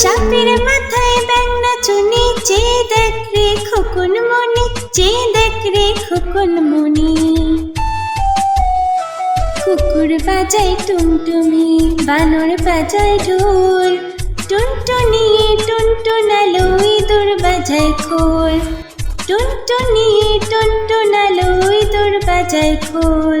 সাপের মাথায় ব্যাংনা চুনি, যে দেখ রে খোকন মনি, যে দেখ রে খোকন মনি। কুকুর বাজায় টুনটুনি, বানর বাজায় ঢোল। টুনটুনি টুনটুনালো ইঁদুর বাজায় খোল। টুনটুনি টুনটুনালো ইঁদুর বাজায় খোল।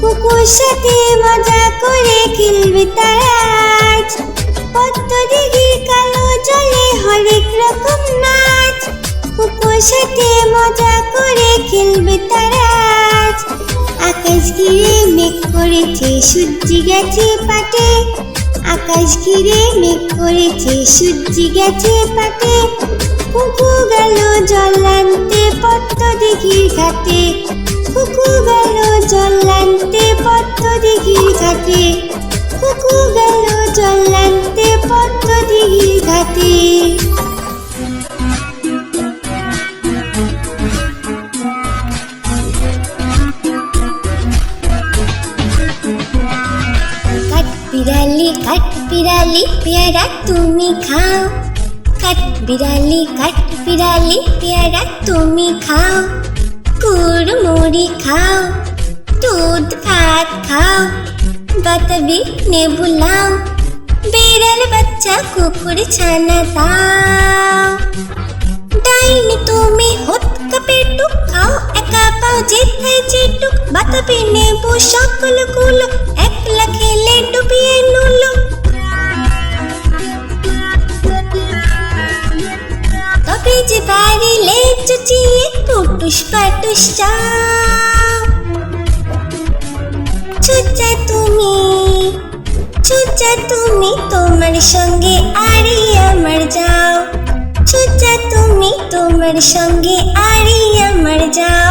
কুকুর সাথে মজা করে খেলবে তারা আজ। পদ্মদিঘির কালো জলে হরেক রকম নাচ। কুকুর সাথে মজা করে খেলবে তারা আকাশ ঘিরে মেঘ করেছে সূর্যি গেছে পাটে। আকাশ ঘিরে মেঘ করেছে সূর্যি গেছে পাটে। কুকু গেল জল আনতে পদ্ম দিঘির ঘাটে। কুকু গেল জল আনতে পদ্ম দিঘির ঘাটে। কুকু গেল জল আনতে পদ্ম দিঘির ঘাটে। বিড়ালি কাঠ বিড়ালি পেয়ারা তুমি খাও। কাঠ বিড়ালি কাঠ বিড়ালি পেয়ারা তুমি খাও। কুড়মুড়ি খাও, দুধ, ভাত খাও, বাতাবি নেবু লাও, বিড়াল, বাচ্চা, কুকুর, ছানা দাও। ডাইনি তুমি হত কাপেটুক খাও, একা পাও যেথায় যেটুক, বাতাবি নেবু সকলগুলো একলা খেলে ডুবিয়ে নুলো। বাড়িলে চুচিয়ে টুটুস পাটুস চাও চুচা তুমি চুচা তুমি তোমার সঙ্গে আরে আমার যাও চুচা তুমি তোমার সঙ্গে আরে আমার যাও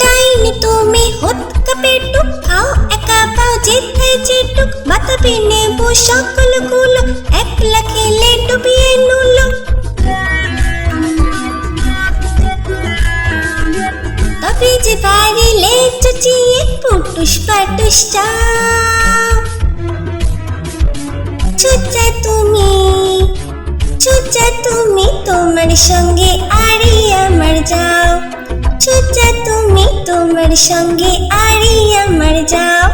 ডাইনি তুমি হত কাপেটুক খাও একা পাও যেথায় যেটুক বাতাবি নেবু সকলগুলো একলা খেলে ডুবিয়ে নুলো তবে যে পুটুস পাটুস চুচা তুমি সুচা তুমি তোমার সঙ্গে তোমার সঙ্গে আরি আমার যাও।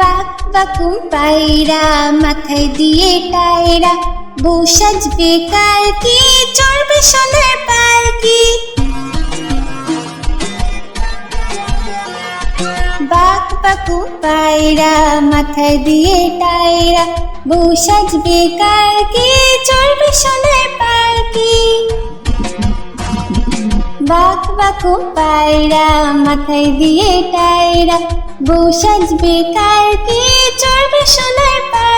বাক বাকুম পায়রা মাথায় দিয়ে টায়রা। বউ সাজবে কালকে চড়বে সোনার পালকি বাক বাকু পায়রা, মাথায় দিয়ে টায়রা। বউ সাজবে কালকে চড়বে সোনার পালকি বাক বাকু পায়রা, মাথায় দিয়ে টায়রা। বউ সাজবে কালকে চড়বে সোনার পালকি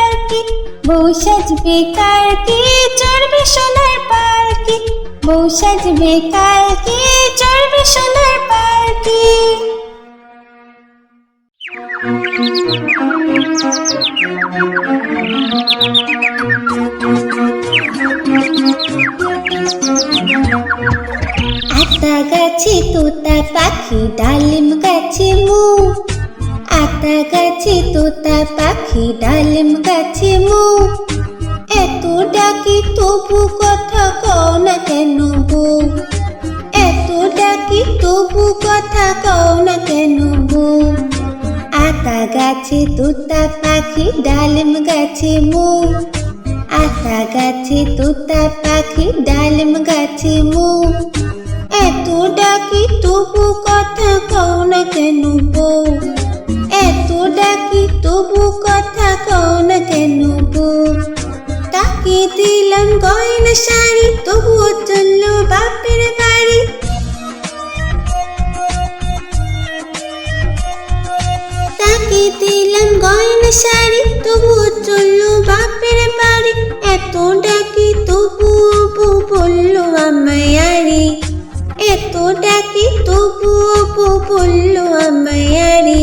বউ সাজবে কালকে, চড়বে সোনার পালকি। বউ সাজবে কালকে, চড়বে সোনার পালকি। আতা গাছে, তোতা পাখি, ডালিম গাছে আতা গাছে তোতা পাখি, ডালিম গাছে মু। এত ডাকি তবু কথা কও না কেন বউ এত ডাকি তবু কথা কও না কেন বউ আতা গাছে তোতা পাখি, ডালিম গাছে মু। আতা গাছে তোতা পাখি, ডালিম গাছে মু। এত ডাকি তবু কথা কও না কেন বউ ডাকি তবু কথা কও না কেন বউ তাকে দিলাম গয়না শাড়ি, তবুও চলল বাপের বাড়ি। তাকে দিলাম গয়না শাড়ি, তবুও চলল বাপের বাড়ি। এত ডাকি তবুও বউ বলল আমায় আরে এত ডাকি তবুও বউ বলল আমায় আরে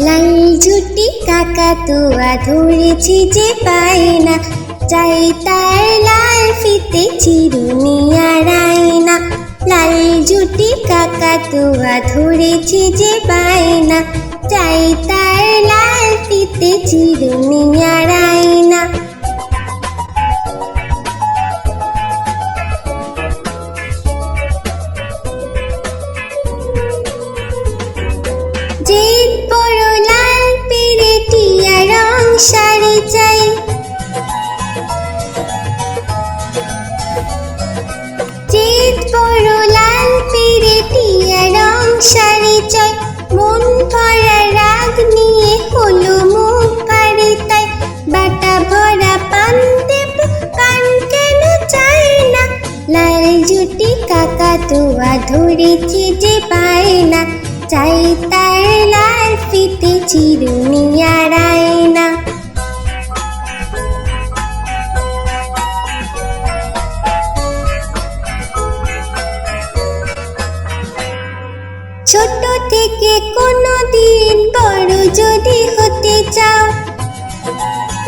লাল ঝুটি কাকাতুয়া ধরেছি যে পায় না চাই তার লাল ফিতে চিরুনি আড়াই না লাল ঝুটি কাকা তোয়া ধরেছি যে পায় না চাই তার লাল ফিতে চিরুনি আড়াই না চাই। যে বড় লাল পেরে টিয়া রং শাড়ি চাই মন ভরা রাগ নিয়ে হলো মুখ পারে তাই। বাটা ভরা পান দেব পান কেন চাই না? লাল জুটি কাকা তোয়া ধরেছি যে পায় না। চাই তার লাল ফিতে চিরুনি আড়াই না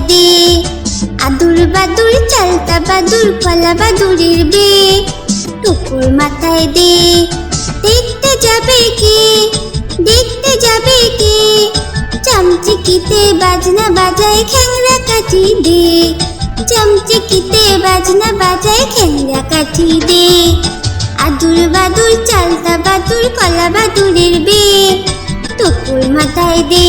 দে। আদুর বাদুর চালতা বাদুর কলা বাদুরের বে টুকুর মাথায় দে। দেখতে যাবে কে? দেখতে যাবে কে? চামচিকিতে বাজনা বাজায় খ্যাংরা কাঠি দে। চামচিকিতে বাজনা বাজায় খ্যাংরা কাঠি দে। আদুর বাদুর চালতা বাদুর কলা বাদুরের বে টুকুর মাথায় দে।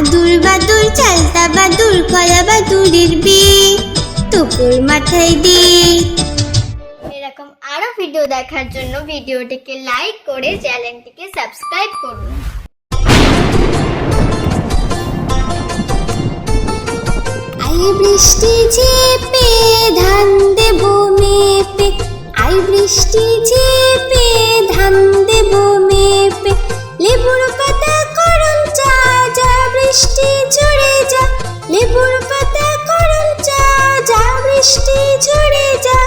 আদুর বাদুর চালতা বাদুর কলা বাদুরের বে টুকুর মাথায় দে এরকম আরও ভিডিও দেখার জন্য ভিডিওটিকে লাইক করে চ্যানেলটিকে সাবস্ক্রাইব করুন। আই বৃষ্টি ঝেপে ধান দেব মেপে। আই বৃষ্টি ঝেপে ধান দেব মেপে। বৃষ্টি ঝরে যা, লেবুর পাতা করম চা, যা বৃষ্টি ঝরে যা।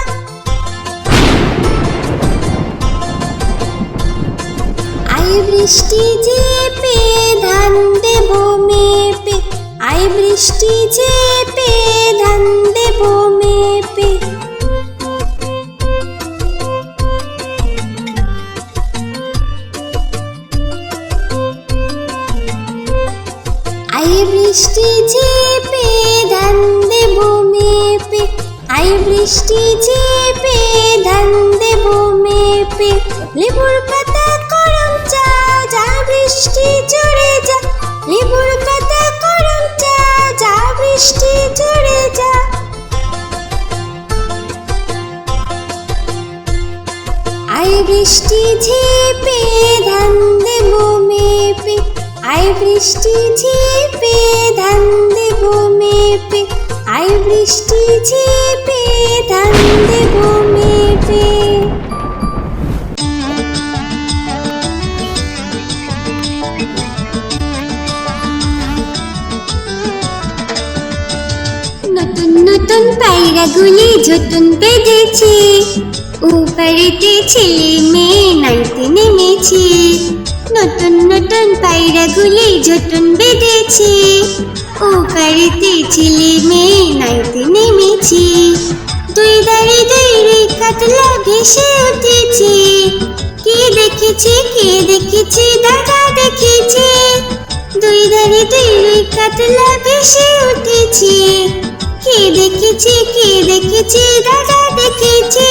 আই বৃষ্টি ঝেপে ধান দেব মেপে, আই বৃষ্টি যে পে ধান দেব মেপে। বৃষ্টি ঝেপে ধান দেব মেপে। আই বৃষ্টি ঝেপে ধান দেব মেপে। লেবুর পাতা করম চা, যা বৃষ্টি ঝরে যা। লেবুর পাতা করম চা, যা বৃষ্টি ঝরে যা। আই বৃষ্টি ঝেপে ধান দেব মেপে। আই বৃষ্টি ঝেপে ধান দেব মেপে আই বৃষ্টি ঝেপে ধান দেব মেপে নতুন নতুন পায়রাগুলি ঝুটুন বেঁধেছে। উপরেতে ছেলে মেয়ে নাইতে নেমেছে নতুন নতুন পায়রাগুলি ঝুটুন বেঁধেছে। উপরেতে ছেলে মেয়ে নাইতে নেমেছি। দুই দাঁড়ি দুই রে কাতলা ভেসে উঠেছে। কে দেখেছে কে দেখেছে, দাদা দেখেছে। দুই দাঁড়ি দুই রে কাতলা ভেসে উঠেছে। কে দেখেছে কে দেখেছে, দাদা দেখেছে।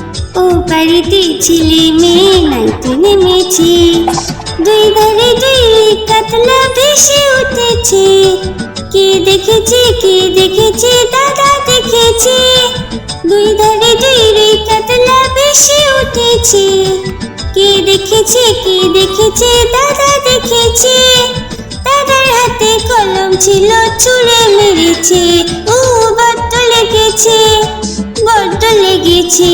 বাড়িতে ছেলে মেয়ে নাইতে নেমেছে দুই ধারে দুই কাতলা ভেসে উঠেছে। কে দেখেছে কে দেখেছে, দাদা দেখেছে। দুই ধারে দুই রে কাতলা ভেসে উঠেছে। কে দেখেছে কে দেখেছে, দাদা দেখেছে। দাদার হাতে কলম ছিল ছুঁড়ে মেরেছে। ও বড্ড লেগেছে বড্ড লেগেছে।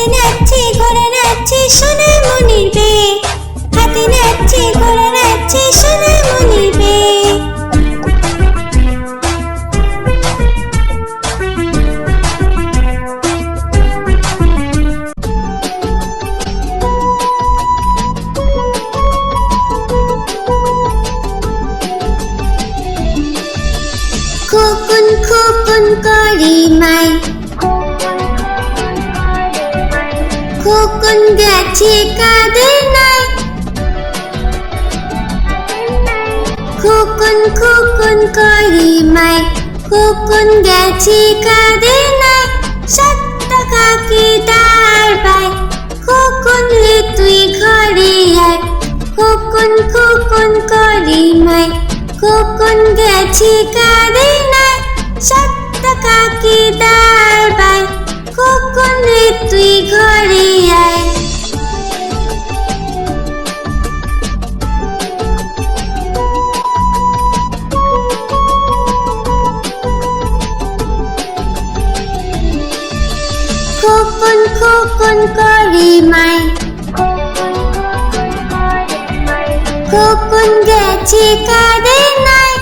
হাতি নাচছে ঘোড়া নাচছে সোনা মনির বে হাতে নাচছে ঘোড়া নাচছে সোনা মনির বে খোকন গেছে কাদের নাই খোকন খোকন করি মাই খোকন গেছে কাদের নাই সাত টাকা কি দাঁড় পাই খোকন রে তুই ঘরে আয়। খোকন খোকন করি মাই খোকন গেছে কাদের নাই সাত টাকা কি পাই খোকন রে তুই ঘরে আয়। খোকন খোকন করি মাই খোকন গেছে কাদের নাই?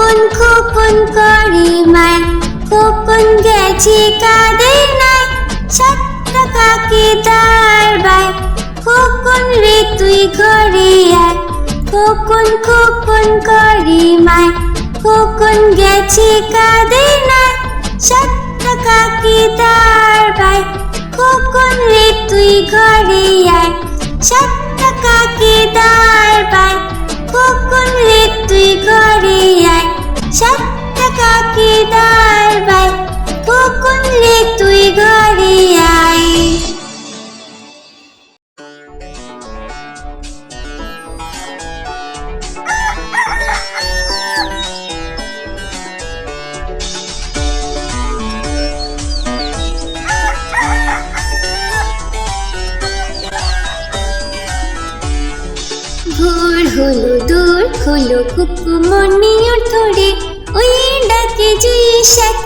খোকন খোকন করি মাই। খোকন গেছে কাদের নাই সাত টাকা কি দাঁড় বাই। খোকন রে, তুই ঘরে আয়। খোকন খোকন করি মাই। খোকন গেছে কাদের নাই সাত টাকা কি বাই। খোকন রে, তুই ঘরে আয়। সাত টাকা কি খোকন রে তুই ঘরে আয়? সাত কাকি দাঁড় বাই? খোকন রে তুই ঘরে আয়?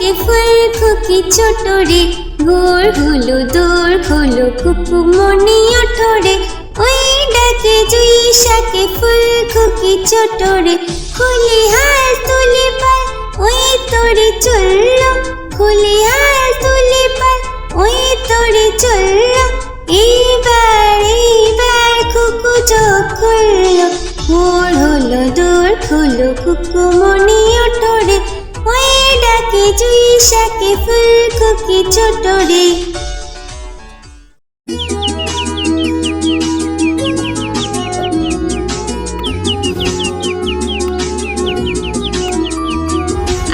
শাকে ফুল খুকি ছোট রে ভোর হলো দূর হলো কুকু মনি ওঠরে ওই ডাকে জুই শাকে ফুল খুকি ছোট রে, খুলি হাল তুলি পাল, ওই তোরে চলল। খুলি হাল তুলি পাল, ওই তোরে চলল। এইবার এইবার কুকু চোখ খুললো। ভোর হলো দূর হলো কুকু মনি ওই ডাকে জুই শাকে ফুল খুকি ছোট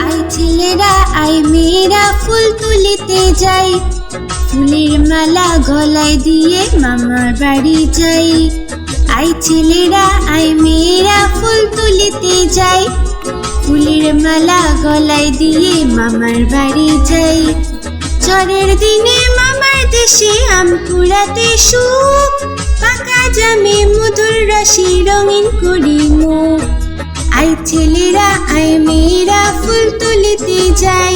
আই ছেলেরা, আই মেয়েরা, ফুল তুলিতে যাই। ফুলের মালা গলায় দিয়ে মামার বাড়ি যাই। আই ছেলেরা, আই মেয়েরা, ফুল তুলিতে যাই। ফুলের মালা গলায় দিয়ে মামার বাড়ি যাই। ঝড়ের দিনে মামার দেশে আম কুড়াতে সুখ। পাকা জামে মধুর রাশি রঙিন করি মুখ। আই ছেলেরা আই মেয়েরা, ফুল তুলিতে যাই।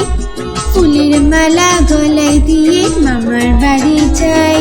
ফুলের মালা গলায় দিয়ে মামার বাড়ি যাই।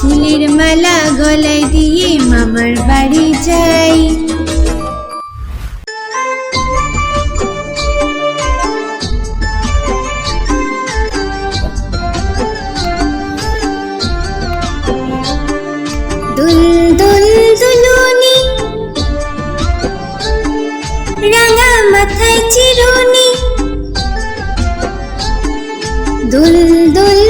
ফুলের মালা গলায় দিয়ে মামার বাড়ি যাই। দুল দুল দুলুনি, রাঙা মাথায় চিরুনি। দুল দুল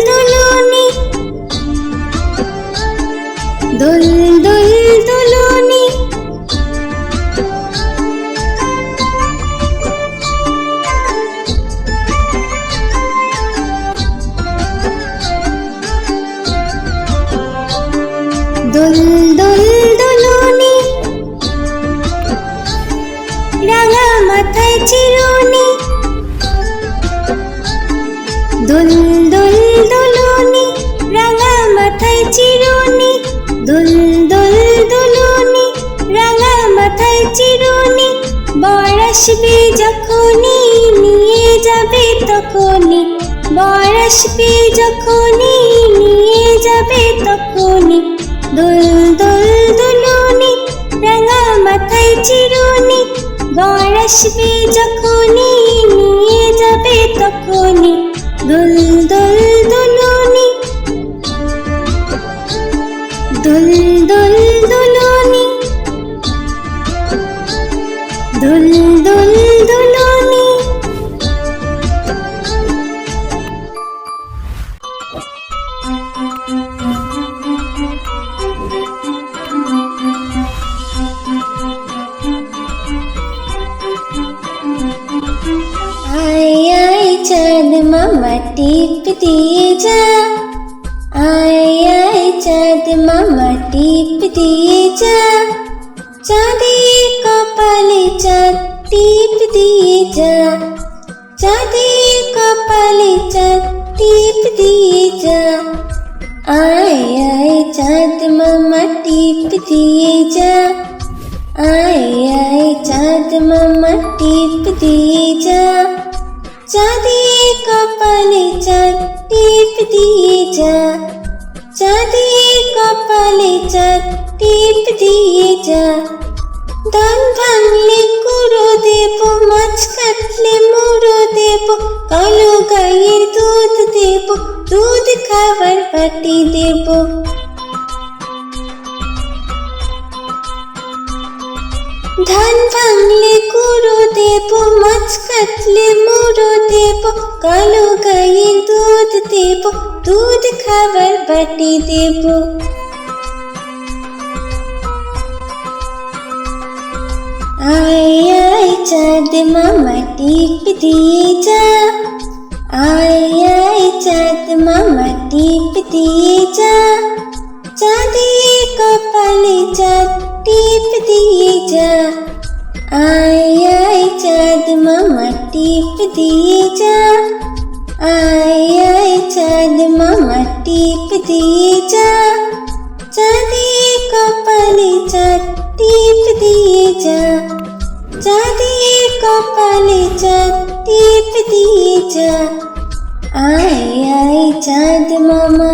আসবে যখনই, নিয়ে যাবে তখনই। দুল দুল, দুলুনি, রাঙা মাথায় চিরুনি। গড় আসবে যখনই, নিয়ে যাবে তখনই। আয় চাঁদ মামা টিপ দিয়ে যা চাঁদের কপালে চাঁদ টিপ দিয়ে যা চাঁদের কপালে চাঁদ টিপ দিয়ে যা ধান ভাঙলে কুড়ো দেব মাছ কাটলে মুড়ো দেব কালো গাইয়ের দুধ দেব দুধ খাবার বাটি দেব ধান ভাঙলে কুড়ো দেব মাছ কাটলে মুড়ো দেব কালো গাইয়ের দুধ দেব দুধ খাবার বাটি দেব আয় আয় চাঁদ মামা টিপ দিয়ে যা আয় আয় চাঁদ মামা টিপ দিয়ে যা চাঁদের কপালে চাঁদ টিপ দিয়ে যা আয় আয় চাঁদ মামা টিপ দিয়ে যা আয় আয় চাঁদ মামা টিপ দিয়ে যা চাঁদের কপালে চাঁদ টিপ দিয়ে যা চাঁদের কপালে চাঁদ টিপ দিয়ে যা আয় আয় চাঁদ মামা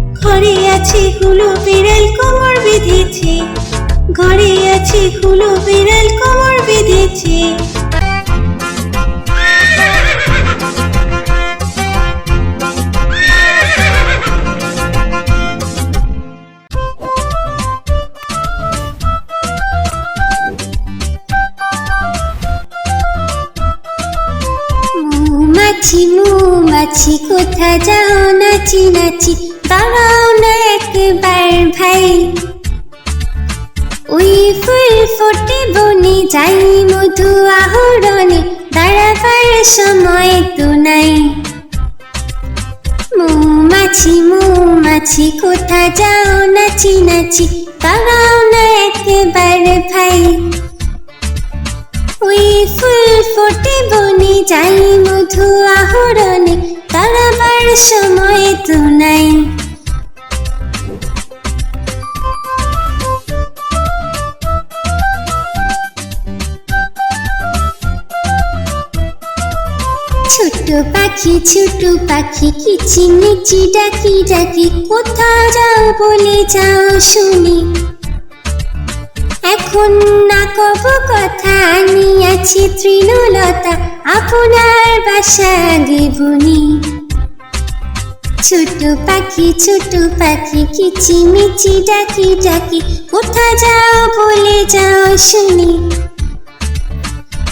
ঘরে আছে হুলো বিড়াল কোমর বেঁধেছে। ঘরে আছে হুলো বিড়াল কোমর বেঁধেছে। মৌমাছি মৌমাছি, কোথা যাও নাচি নাচি? ভাই ওই ফুল ফোটে বনে যাই মধু আহরণে দাঁড়াবার সময় তো নাই। মৌমাছি মৌমাছি, কোথা যাও নাচি নাচি দাঁড়াও না একবার ভাই। ওই ফুল ফোটে বনে যাই মধু আহরণে তারাবার সময় তো নাই। পাখি ছোট পাখি কিচিমিচি ডাকি ডাকি কোথা যাও বলে যাও শুনি। এখন না কব কথা আছি তৃণলতা, আপনার বাসা গেবনি ছোট পাখি ছোট পাখি কিচিমিচি ডাকি ডাকি কোথা যাও বলে যাও শুনি।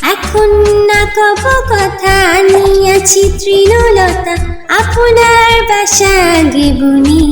এখন না কব কথা আছি তৃণলতা। আপনার বাসা গেবনি